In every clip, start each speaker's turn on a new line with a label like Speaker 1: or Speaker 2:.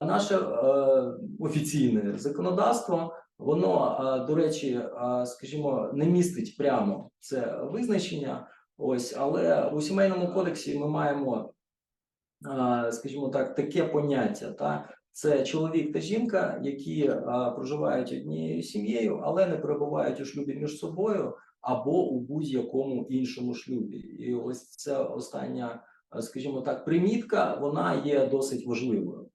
Speaker 1: Наше е, офіційне законодавство, воно, е, до речі, е, скажімо, не містить прямо це визначення. Ось, але у сімейному кодексі ми маємо, скажімо так, таке поняття. Та? Це чоловік та жінка, які проживають однією сім'єю, але не перебувають у шлюбі між собою або у будь-якому іншому шлюбі. І ось це остання, скажімо так, примітка, вона є досить важливою.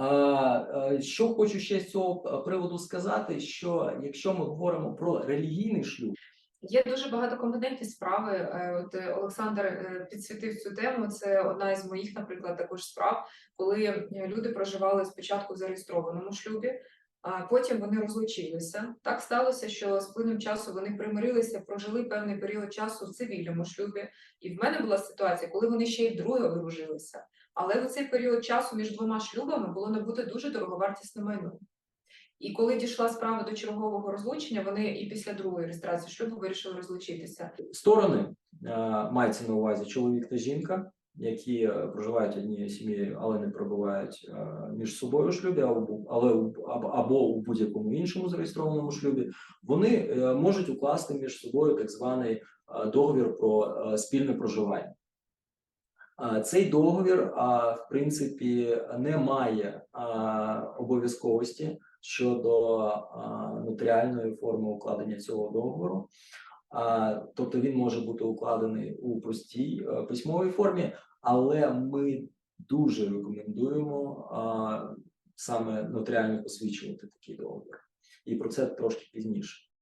Speaker 1: Е, Що хочу ще з цього приводу сказати, що якщо ми говоримо про релігійний шлюб,
Speaker 2: Є дуже багатокомпонентні справи. Е, От е, Олександр е, підсвітив цю тему. Це одна із моїх, наприклад, також справ, коли е, люди проживали спочатку в зареєстрованому шлюбі, а потім вони розлучилися. Так сталося, що з плином часу вони примирилися, прожили певний період часу в цивільному шлюбі. І в мене була ситуація, коли вони ще й вдруге одружилися. Але в цей період часу між двома шлюбами було набуто дуже дороговартісне майно. І коли дійшла справа до чергового розлучення, вони і після другої реєстрації шлюбу вирішили розлучитися.
Speaker 1: сторони е, мається на увазі чоловік та жінка, які е, проживають однією сім'єю, але не перебувають е, між собою у шлюбі, або, але або, у будь-якому іншому зареєстрованому шлюбі, вони можуть укласти між собою так званий договір про спільне проживання. Цей договір, в принципі, не має обов'язковості щодо нотаріальної форми укладення цього договору. Тобто він може бути укладений у простій е, письмовій формі, але ми дуже рекомендуємо саме нотаріально посвідчувати такий договір. І про це трошки пізніше.